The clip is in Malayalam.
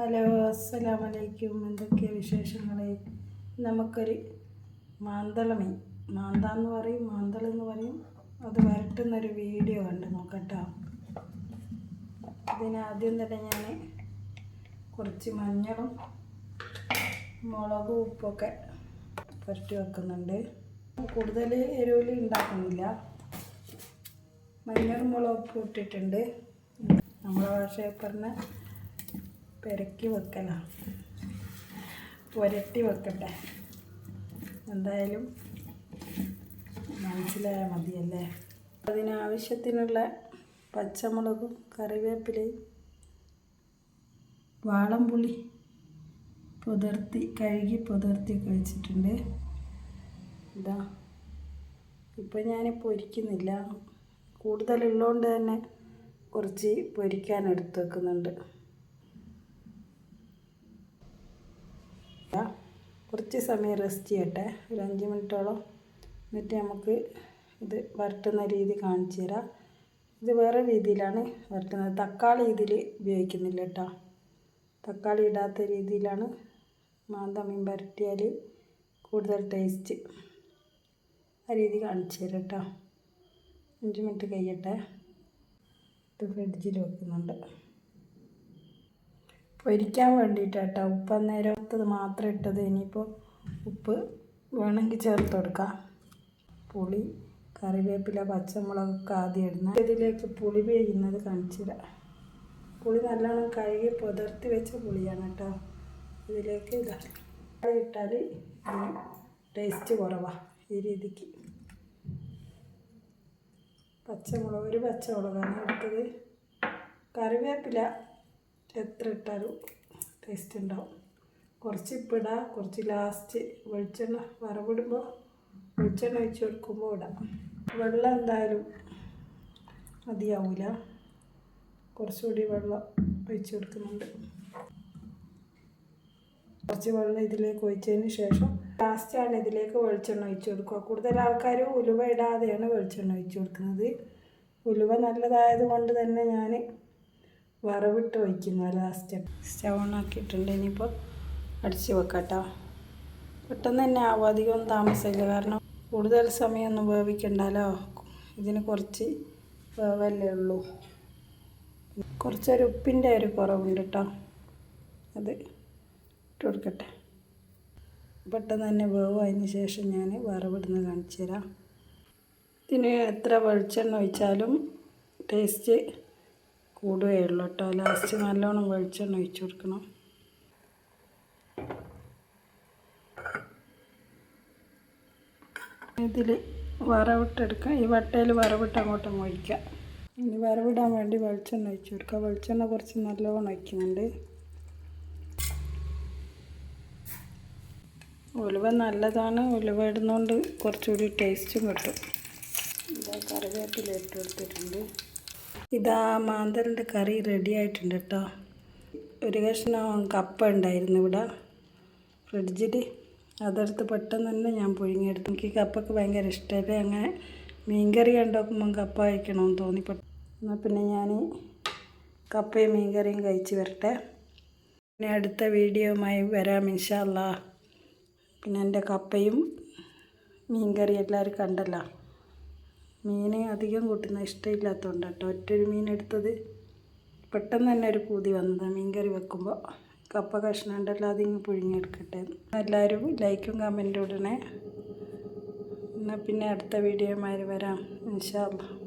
ഹലോ അസ്സലാം അലൈക്കും എന്തൊക്കെയാണ് വിശേഷങ്ങൾ നമുക്കൊരു മാന്തള മീൻ മാന്താന്ന് പറയും മാന്തൾ എന്ന് പറയും. അത് വരട്ടുന്നൊരു വീഡിയോ കണ്ട് നോക്കട്ടോ. ഇതിനാദ്യം തന്നെ ഞാൻ കുറച്ച് മഞ്ഞളും മുളകും ഉപ്പൊക്കെ പുരട്ടി വെക്കുന്നുണ്ട്. കൂടുതൽ എരിവിൽ ഉണ്ടാക്കുന്നില്ല. മഞ്ഞളും മുളകും ഇട്ടിട്ടുണ്ട്. നമ്മളെ ഭാഷയിൽ പറഞ്ഞ പെരക്കി വെക്കലാണ് പുരട്ടി വെക്കട്ടെ. എന്തായാലും മനസ്സിലായാൽ മതിയല്ലേ? അതിനാവശ്യത്തിനുള്ള പച്ചമുളകും കറിവേപ്പിലയും വാളംപുളി പുതിർത്തി കഴുകി പുതിർത്തിയൊക്കെ വെച്ചിട്ടുണ്ട്. ഇതാ ഇപ്പം ഞാൻ പൊരിക്കുന്നില്ല. കൂടുതലുള്ളതുകൊണ്ട് തന്നെ കുറച്ച് പൊരിക്കാൻ എടുത്തു വെക്കുന്നുണ്ട്. കുറച്ച് സമയം റെസ്റ്റ് ചെയ്യട്ടെ. ഒരു അഞ്ച് മിനിറ്റോളം. എന്നിട്ട് നമുക്ക് ഇത് വരട്ടുന്ന രീതി കാണിച്ചു തരാം. ഇത് വേറെ രീതിയിലാണ് വരട്ടുന്നത്. തക്കാളി ഇതിൽ ഉപയോഗിക്കുന്നില്ല കേട്ടോ തക്കാളി ഇടാത്ത രീതിയിലാണ് മാന്തമീൻ വരട്ടിയാൽ കൂടുതൽ ടേസ്റ്റ് ആ രീതി കാണിച്ചു തരാം കേട്ടോ അഞ്ച് മിനിറ്റ് കഴിയട്ടെ. ഇത് ഫ്രിഡ്ജിൽ വെക്കുന്നുണ്ട്. പൊരിക്കാൻ വേണ്ടിയിട്ടാട്ടോ. ഉപ്പ് അന്നേരം അന്നേരത്തത് മാത്രം ഇട്ടത്. ഇനിയിപ്പോൾ ഉപ്പ് വേണമെങ്കിൽ ചേർത്ത് കൊടുക്കാം. പുളി കറിവേപ്പില പച്ചമുളകൊക്കെ ആദ്യം ഇടുന്ന ഇതിലേക്ക് പുളി പെയ്യുന്നത് കാണിച്ചു തരാം. പുളി നല്ലോണം കഴുകി പുതർത്തി വെച്ച പുളിയാണ് കേട്ടോ. ഇതിലേക്ക് ഇതാ. ഇട്ടാൽ ടേസ്റ്റ് കുറവാണ് ഈ രീതിക്ക്. പച്ചമുളക് ഒരു പച്ചമുളകാണ് എടുത്തത്. കറിവേപ്പില എത്ര ഇട്ടാലും ടേസ്റ്റ് ഉണ്ടാവും കുറച്ച് ഇപ്പിടാം കുറച്ച് ലാസ്റ്റ് വെളിച്ചെണ്ണ വറവിടുമ്പോൾ വെളിച്ചെണ്ണ ഒഴിച്ച് കൊടുക്കുമ്പോൾ ഇടാം. വെള്ളം എന്തായാലും മതിയാവില്ല കുറച്ചുകൂടി വെള്ളം ഒഴിച്ച് കൊടുക്കുന്നുണ്ട്. കുറച്ച് വെള്ളം ഇതിലേക്ക് ഒഴിച്ചതിന് ശേഷം ലാസ്റ്റാണ് ഇതിലേക്ക് വെളിച്ചെണ്ണ ഒഴിച്ച് കൊടുക്കുക. കൂടുതൽ ആൾക്കാർ ഉലുവ ഇടാതെയാണ് വെളിച്ചെണ്ണ ഒഴിച്ച് കൊടുക്കുന്നത്. ഉലുവ നല്ലതായത് കൊണ്ട് തന്നെ ഞാൻ വറവിട്ട് വയ്ക്കുന്ന ലാസ്റ്റ് സ്റ്റവ് ഓണാക്കിയിട്ടുണ്ട് ഇനിയിപ്പോൾ അടിച്ച് വെക്കട്ടോ. പെട്ടെന്ന് തന്നെ ആവും. അധികം താമസമില്ല കാരണം കൂടുതൽ സമയമൊന്നും വേവിക്കണ്ടല്ലോ. ഇതിന് കുറച്ച് വേവല്ലേ ഉള്ളൂ. കുറച്ചൊരു ഉപ്പിന്റെ ഒരു കുറവുണ്ട് കേട്ടോ അത് ഇട്ട് കൊടുക്കട്ടെ. പെട്ടെന്ന് തന്നെ വേവ് അതിന് ശേഷം ഞാൻ വറവിടുന്ന് കാണിച്ചു തരാം ഇതിന് എത്ര വെളിച്ചെണ്ണ ഒഴിച്ചാലും ടേസ്റ്റ് കൂടുകയുള്ളൂ കേട്ടോ ലാസ്റ്റ് നല്ലോണം വെളിച്ചെണ്ണ ഒഴിച്ചു കൊടുക്കണം. ഇതിൽ വറവിട്ടെടുക്കാം. ഈ വട്ടയിൽ വറവിട്ട് അങ്ങോട്ട് ഒഴിക്കാം ഇനി വറവിടാൻ വേണ്ടി വെളിച്ചെണ്ണ ഒഴിച്ചു കൊടുക്കുക. വെളിച്ചെണ്ണ കുറച്ച് നല്ലോണം ഒഴിക്കുന്നുണ്ട്. ഉലുവ നല്ലതാണ്. ഉലുവ ഇടുന്നതുകൊണ്ട് കുറച്ചുകൂടി ടേസ്റ്റും കിട്ടും. ഇതാ കറിവേപ്പില ഇട്ട് ഇതാ മാന്തലിന്റെ കറി റെഡി ആയിട്ടുണ്ട് കേട്ടോ ഒരു കഷ്ണം കപ്പ ഉണ്ടായിരുന്നു ഇവിടെ. ഫ്രിഡ്ജിൽ അതെടുത്ത് പെട്ടെന്ന് തന്നെ ഞാൻ പുഴുങ്ങിയെടുത്തു. എനിക്ക് കപ്പൊക്കെ ഭയങ്കര ഇഷ്ടമല്ലേ അങ്ങനെ മീൻകറി ഉണ്ടാക്കുമ്പം കപ്പ കഴിക്കണമെന്ന് തോന്നി എന്നാൽ പിന്നെ ഞാൻ കപ്പയും മീൻകറിയും കഴിച്ച് വരട്ടെ. പിന്നെ അടുത്ത വീഡിയോയുമായി വരാം ഇൻഷാല്ല പിന്നെ എന്റെ കപ്പയും മീൻകറി എല്ലാവരും കണ്ടല്ലോ. മീൻ അധികം കൂട്ടുന്ന ഇഷ്ടമില്ലാത്തതുകൊണ്ട് കേട്ടോ. ഒറ്റൊരു മീൻ എടുത്തത് പെട്ടെന്ന് തന്നെ ഒരു പൂതി വന്നതാണ് മീൻ കറി വെക്കുമ്പോൾ കപ്പ കഷ്ണം ഉണ്ടല്ലോ അതിങ്ങ് പുഴുങ്ങിയെടുക്കട്ടെ. എല്ലാവരും ലൈക്കും കമന്റും ഇടണേ. എന്നാൽ പിന്നെ അടുത്ത വീഡിയോമാര് വരാം. ഇൻഷാല്ല